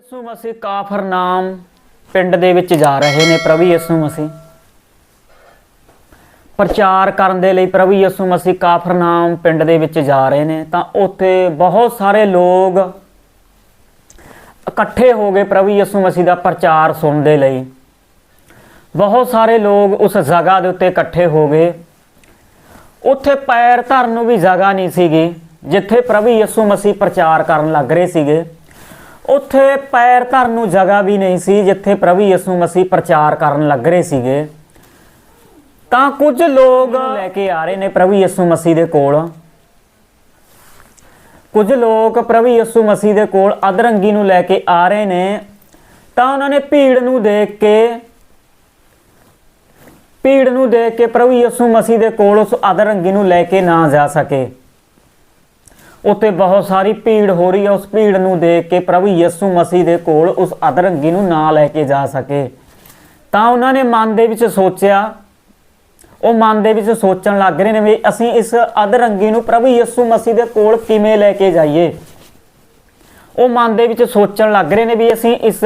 ਯਿਸੂ ਮਸੀਹ ਕਾਫਰਨਾਮ ਪਿੰਡ ਦੇ ਵਿੱਚ ਜਾ ਰਹੇ ਨੇ ਪ੍ਰਭੂ ਯਿਸੂ ਮਸੀਹ। ਪ੍ਰਚਾਰ ਕਰਨ ਦੇ ਲਈ ਪ੍ਰਭੂ ਯਿਸੂ ਮਸੀਹ ਕਾਫਰਨਾਮ ਪਿੰਡ ਦੇ ਵਿੱਚ ਜਾ ਰਹੇ ਨੇ। ਤਾਂ ਉੱਥੇ ਬਹੁਤ ਸਾਰੇ ਲੋਕ ਇਕੱਠੇ ਹੋ ਗਏ ਪ੍ਰਭੂ ਯਿਸੂ ਮਸੀਹ ਦਾ ਪ੍ਰਚਾਰ ਸੁਣਨ ਦੇ ਲਈ। ਬਹੁਤ ਸਾਰੇ ਲੋਕ ਉਸ ਜਗ੍ਹਾ ਦੇ ਉੱਤੇ ਇਕੱਠੇ ਹੋ ਗਏ। ਉੱਥੇ ਪੈਰ ਧਰਨ ਨੂੰ ਵੀ ਜਗ੍ਹਾ ਨਹੀਂ ਸੀਗੀ, ਜਿੱਥੇ ਪ੍ਰਭੂ ਯਿਸੂ ਮਸੀਹ ਪ੍ਰਚਾਰ ਕਰਨ ਲੱਗ ਰਹੇ ਸੀਗੇ। ਉੱਥੇ ਪੈਰ ਧਰਨ ਨੂੰ ਜਗ੍ਹਾ ਵੀ ਨਹੀਂ ਸੀ ਜਿੱਥੇ ਪ੍ਰਭੂ ਯਿਸੂ ਮਸੀਹ ਪ੍ਰਚਾਰ ਕਰਨ ਲੱਗ ਰਹੇ ਸੀਗੇ। ਤਾਂ ਕੁਝ ਲੋਕ ਲੈ ਕੇ ਆ ਰਹੇ ਨੇ ਪ੍ਰਭੂ ਯਿਸੂ ਮਸੀਹ ਦੇ ਕੋਲ। ਕੁਝ ਲੋਕ ਪ੍ਰਭੂ ਯਿਸੂ ਮਸੀਹ ਦੇ ਕੋਲ ਅਧਰੰਗੀ ਨੂੰ ਲੈ ਕੇ ਆ ਰਹੇ ਨੇ। ਤਾਂ ਉਹਨਾਂ ਨੇ ਭੀੜ ਨੂੰ ਦੇਖ ਕੇ, ਭੀੜ ਨੂੰ ਦੇਖ ਕੇ ਪ੍ਰਭੂ ਯਿਸੂ ਮਸੀਹ ਦੇ ਕੋਲ ਉਸ ਅਧਰੰਗੀ ਨੂੰ ਲੈ ਕੇ ਨਾ ਜਾ ਸਕੇ। ਉੱਥੇ ਬਹੁਤ ਸਾਰੀ ਭੀੜ ਹੋ ਰਹੀ ਹੈ। ਉਸ ਭੀੜ ਨੂੰ ਦੇਖ ਕੇ ਪ੍ਰਭੂ ਯਿਸੂ ਮਸੀਹ ਦੇ ਕੋਲ ਉਸ ਅਧਰੰਗੀ ਨੂੰ ਨਾ ਲੈ ਕੇ ਜਾ ਸਕੇ। ਤਾਂ ਉਹਨਾਂ ਨੇ ਮਨ ਦੇ ਵਿੱਚ ਸੋਚਿਆ, ਉਹ ਮਨ ਦੇ ਵਿੱਚ ਸੋਚਣ ਲੱਗ ਰਹੇ ਨੇ ਵੀ ਅਸੀਂ ਇਸ ਅਧਰੰਗੀ ਨੂੰ ਪ੍ਰਭੂ ਯਿਸੂ ਮਸੀਹ ਦੇ ਕੋਲ ਕਿਵੇਂ ਲੈ ਕੇ ਜਾਈਏ। ਉਹ ਮਨ ਦੇ ਵਿੱਚ ਸੋਚਣ ਲੱਗ ਰਹੇ ਨੇ ਵੀ ਅਸੀਂ ਇਸ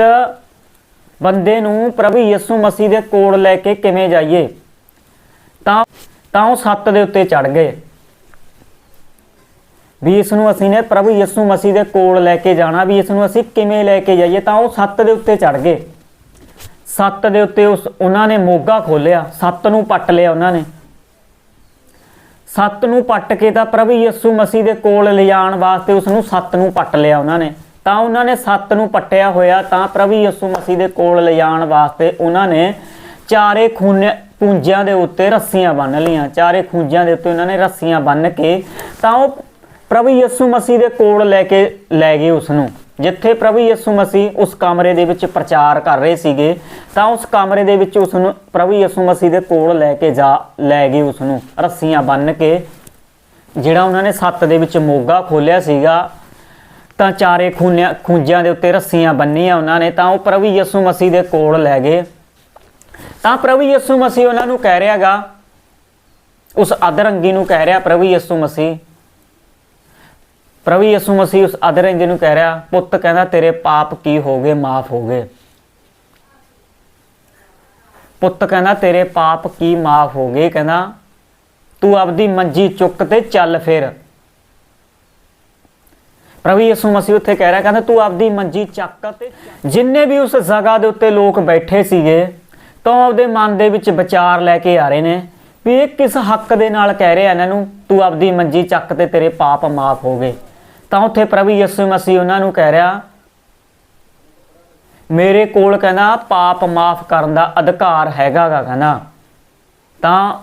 ਬੰਦੇ ਨੂੰ ਪ੍ਰਭੂ ਯਿਸੂ ਮਸੀਹ ਦੇ ਕੋਲ ਲੈ ਕੇ ਕਿਵੇਂ ਜਾਈਏ। ਤਾਂ ਤਾਂ ਉਹ ਸੱਤ ਦੇ ਉੱਤੇ ਚੜ ਗਏ। ਵੀ ਇਸ ਨੂੰ ਅਸੀਂ ਨੇ ਪ੍ਰਭੂ ਯਿਸੂ ਮਸੀਹ ਦੇ ਕੋਲ ਲੈ ਕੇ ਜਾਣਾ, ਵੀ ਇਸ ਨੂੰ ਅਸੀਂ ਕਿਵੇਂ ਲੈ ਕੇ ਜਾਈਏ? ਤਾਂ ਉਹ ਸੱਤ ਦੇ ਉੱਤੇ ਚੜ ਗਏ। ਸੱਤ ਦੇ ਉੱਤੇ ਉਸ, ਉਹਨਾਂ ਨੇ ਮੋਗਾ ਖੋਲਿਆ ਸੱਤ ਨੂੰ ਪੱਟ ਲਿਆ ਉਹਨਾਂ ਨੇ। ਸੱਤ ਨੂੰ ਪੱਟ ਕੇ ਤਾਂ ਪ੍ਰਭੂ ਯਿਸੂ ਮਸੀਹ ਦੇ ਕੋਲ ਲਿਜਾਣ ਵਾਸਤੇ ਉਸ ਨੂੰ ਸੱਤ ਨੂੰ ਪੱਟ ਲਿਆ ਉਹਨਾਂ ਨੇ। ਤਾਂ ਉਹਨਾਂ ਨੇ ਸੱਤ ਨੂੰ ਪੱਟਿਆ ਹੋਇਆ ਤਾਂ ਪ੍ਰਭੂ ਯਿਸੂ ਮਸੀਹ ਦੇ ਕੋਲ ਲਿਜਾਣ ਵਾਸਤੇ ਉਹਨਾਂ ਨੇ ਚਾਰੇ ਖੂਨ ਪੂੰਜਿਆਂ ਦੇ ਉੱਤੇ ਰੱਸੀਆਂ ਬੰਨ ਲਈਆਂ। ਚਾਰੇ ਖੂੰਜਿਆਂ ਦੇ ਉੱਤੇ ਉਹਨਾਂ ਨੇ ਰੱਸੀਆਂ ਬੰਨ ਕੇ ਤਾਂ ਉਹ ਪ੍ਰਭੂ ਯਿਸੂ ਮਸੀਹ ਦੇ ਕੋਲ ਲੈ ਕੇ ਲੈ ਗਏ ਉਸ ਨੂੰ ਜਿੱਥੇ ਪ੍ਰਭੂ ਯਿਸੂ ਮਸੀਹ ਉਸ ਕਮਰੇ ਦੇ ਵਿੱਚ ਪ੍ਰਚਾਰ ਕਰ ਰਹੇ ਸੀਗੇ, ਤਾਂ ਉਸ ਕਮਰੇ ਦੇ ਵਿੱਚ ਉਸ ਨੂੰ ਪ੍ਰਭੂ ਯਿਸੂ ਮਸੀਹ ਦੇ ਕੋਲ ਲੈ ਕੇ ਜਾ, ਲੈ ਗਏ ਉਸ ਨੂੰ ਰੱਸੀਆਂ ਬੰਨ੍ਹ ਕੇ। ਜਿਹੜਾ ਉਹਨਾਂ ਨੇ ਸੱਤ ਦੇ ਵਿੱਚ ਮੋਗਾ ਖੋਲਿਆ ਸੀਗਾ, ਤਾਂ ਚਾਰੇ ਖੂਨਿਆਂ, ਖੂੰਜਿਆਂ ਦੇ ਉੱਤੇ ਰੱਸੀਆਂ ਬੰਨੀਆਂ ਉਹਨਾਂ ਨੇ, ਤਾਂ ਉਹ ਪ੍ਰਭੂ ਯਿਸੂ ਮਸੀਹ ਦੇ ਕੋਲ ਲੈ ਗਏ। ਤਾਂ ਪ੍ਰਭੂ ਯਿਸੂ ਮਸੀਹ ਉਹਨਾਂ ਨੂੰ ਕਹਿ ਰਿਹਾਗਾ, ਉਸ ਅਧਰੰਗੀ ਨੂੰ ਕਹਿ ਰਿਹਾ ਪ੍ਰਭੂ ਯਿਸੂ ਮਸੀਹ ਪ੍ਰਭੂ ਯਿਸੂ ਮਸੀਹ ਉਸ ਅਧਰੰਗੀ ਨੂੰ ਕਹਿ ਰਿਹਾ, ਪੁੱਤ, ਕਹਿੰਦਾ ਤੇਰੇ ਪਾਪ ਕੀ ਹੋ ਗਏ? ਮਾਫ ਹੋ ਗਏ। ਪੁੱਤ ਕਹਿੰਦਾ, ਤੇਰੇ ਪਾਪ ਕੀ ਮਾਫ ਹੋ ਗਏ? ਕਹਿੰਦਾ, ਤੂੰ ਆਪਦੀ ਮੰਜੀ ਚੁੱਕ ਤੇ ਚੱਲ ਫਿਰ। ਪ੍ਰਭੂ ਯਿਸੂ ਮਸੀਹ ਉੱਥੇ ਕਹਿ ਰਿਹਾ, ਕਹਿੰਦਾ, ਤੂੰ ਆਪਦੀ ਮੰਜੀ ਚੱਕ ਤੇ ਜਿੰਨੇ ਵੀ ਉਸ ਜਗ੍ਹਾ ਦੇ ਉੱਤੇ ਲੋਕ ਬੈਠੇ ਸੀਗੇ, ਤਾਂ ਉਹ ਆਪਦੇ ਮਨ ਦੇ ਵਿੱਚ ਵਿਚਾਰ ਲੈ ਕੇ ਆ ਰਹੇ ਨੇ ਵੀ ਇਹ ਕਿਸ ਹੱਕ ਦੇ ਨਾਲ ਕਹਿ ਰਿਹਾ ਇਹਨਾਂ ਨੂੰ, ਤੂੰ ਆਪਦੀ ਮੰਜੀ ਚੱਕ ਤੇ ਤੇਰੇ ਪਾਪ ਮਾਫ ਹੋ ਗਏ। ਤਾਂ ਉੱਥੇ ਪ੍ਰਭੂ ਯਿਸੂ ਮਸੀਹ ਉਹਨਾਂ ਨੂੰ ਕਹਿ ਰਿਹਾ, ਮੇਰੇ ਕੋਲ ਕਹਿੰਦਾ, ਪਾਪ ਮਾਫ ਕਰਨ ਦਾ ਅਧਿਕਾਰ ਹੈਗਾਗਾ ਕਹਿੰਦਾ। ਤਾਂ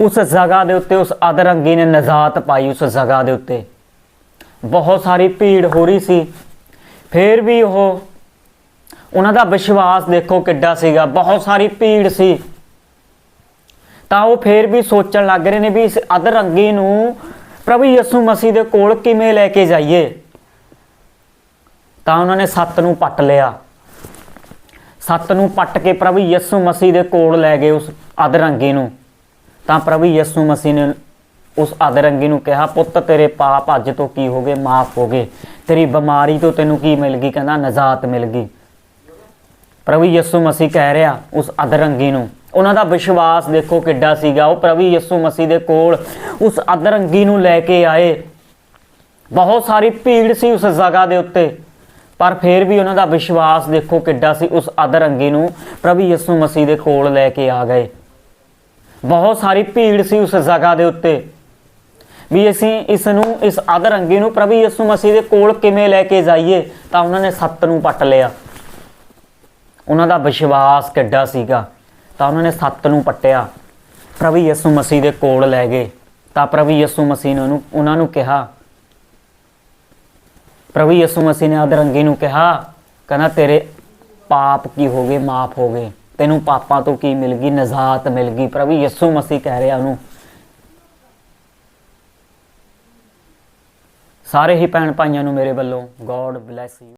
ਉਸ ਜਗ੍ਹਾ ਦੇ ਉੱਤੇ ਉਸ ਅਧਰੰਗੀ ਨੇ ਨਜ਼ਾਤ ਪਾਈ ਉਸ ਜਗ੍ਹਾ ਦੇ ਉੱਤੇ। ਬਹੁਤ ਸਾਰੀ ਭੀੜ ਹੋ ਰਹੀ ਸੀ। ਫੇਰ ਵੀ ਉਹ, ਉਹਨਾਂ ਦਾ ਵਿਸ਼ਵਾਸ ਦੇਖੋ ਕਿੱਡਾ ਸੀਗਾ, ਬਹੁਤ ਸਾਰੀ ਭੀੜ ਸੀ। ਤਾਂ ਉਹ ਫੇਰ ਵੀ ਸੋਚਣ ਲੱਗ ਰਹੇ ਨੇ ਵੀ ਇਸ ਅਧਰੰਗੀ ਨੂੰ ਪ੍ਰਭੂ ਯਿਸੂ ਮਸੀਹ ਦੇ ਕੋਲ ਕਿਵੇਂ ਲੈ ਕੇ ਜਾਈਏ? ਤਾਂ ਉਹਨਾਂ ਨੇ ਸੱਤ ਨੂੰ ਪੱਟ ਲਿਆ। ਸੱਤ ਨੂੰ ਪੱਟ ਕੇ ਪ੍ਰਭੂ ਯਿਸੂ ਮਸੀਹ ਦੇ ਕੋਲ ਲੈ ਗਏ ਉਸ ਅਧਰੰਗੀ ਨੂੰ। ਤਾਂ ਪ੍ਰਭੂ ਯਿਸੂ ਮਸੀਹ ਨੇ ਉਸ ਅਧਰੰਗੀ ਨੂੰ ਕਿਹਾ, ਪੁੱਤ, ਤੇਰੇ ਪਾਪ ਅੱਜ ਤੋਂ ਕੀ ਹੋ ਗਏ? ਮਾਫ ਹੋ ਗਏ। ਤੇਰੀ ਬਿਮਾਰੀ ਤੋਂ ਤੈਨੂੰ ਕੀ ਮਿਲ ਗਈ? ਕਹਿੰਦਾ, ਨਜ਼ਾਤ ਮਿਲ ਗਈ। ਪ੍ਰਭੂ ਯਿਸੂ ਮਸੀਹ ਕਹਿ ਰਿਹਾ ਉਸ ਅਧਰੰਗੀ ਨੂੰ ਉਹਨਾਂ ਦਾ ਵਿਸ਼ਵਾਸ ਦੇਖੋ ਕਿੱਡਾ ਸੀਗਾ। ਉਹ ਪ੍ਰਭੂ ਯਿਸੂ ਮਸੀਹ ਦੇ ਕੋਲ ਉਸ ਅਧਰੰਗੀ ਨੂੰ ਲੈ ਕੇ ਆਏ। ਬਹੁਤ ਸਾਰੀ ਭੀੜ ਸੀ ਉਸ ਜਗ੍ਹਾ ਦੇ ਉੱਤੇ। ਪਰ ਫਿਰ ਵੀ ਉਹਨਾਂ ਦਾ ਵਿਸ਼ਵਾਸ ਦੇਖੋ ਕਿੱਡਾ ਸੀ ਉਸ ਅਧਰੰਗੀ ਨੂੰ। ਪ੍ਰਭੂ ਯਿਸੂ ਮਸੀਹ ਦੇ ਕੋਲ ਲੈ ਕੇ ਆ ਗਏ। ਬਹੁਤ ਸਾਰੀ ਭੀੜ ਸੀ ਉਸ ਜਗ੍ਹਾ ਦੇ ਉੱਤੇ। ਵੀ ਅਸੀਂ ਇਸ ਨੂੰ, ਇਸ ਅਧਰੰਗੀ ਨੂੰ ਪ੍ਰਭੂ ਯਿਸੂ ਮਸੀਹ ਦੇ ਕੋਲ ਕਿਵੇਂ ਲੈ ਕੇ ਜਾਈਏ, ਤਾਂ ਉਹਨਾਂ ਨੇ ਸੱਤ ਨੂੰ ਪੱਟ ਲਿਆ। ਉਹਨਾਂ ਦਾ ਵਿਸ਼ਵਾਸ ਕਿੱਡਾ ਸੀਗਾ। ਤਾਂ ਉਹਨਾਂ ਨੇ ਸੱਤ ਨੂੰ ਪੱਟਿਆ। ਪ੍ਰਭੂ ਯਿਸੂ ਮਸੀਹ ਦੇ ਕੋਲ ਲੈ ਗਏ। ਤਾਂ ਪ੍ਰਭੂ ਯਿਸੂ ਮਸੀਹ ਨੇ ਉਹਨੂੰ, ਉਹਨਾਂ ਨੂੰ ਕਿਹਾ, ਪ੍ਰਭੂ ਯਿਸੂ ਮਸੀਹ ਨੇ ਅਧਰੰਗੀ ਨੂੰ ਕਿਹਾ, ਕਹਿੰਦਾ, ਤੇਰੇ ਪਾਪ ਕੀ ਹੋ ਗਏ? ਮਾਫ ਹੋ ਗਏ। ਤੈਨੂੰ ਪਾਪਾਂ ਤੋਂ ਕੀ ਮਿਲ ਗਈ? ਨਜ਼ਾਤ ਮਿਲ ਗਈ। ਪ੍ਰਭੂ ਯਿਸੂ ਮਸੀਹ ਕਹਿ ਰਿਹਾ ਉਹਨੂੰ। ਸਾਰੇ ਹੀ ਭੈਣ ਭਾਈਆਂ ਨੂੰ ਮੇਰੇ ਵੱਲੋਂ ਗੋਡ ਬlesਸ ਯੂ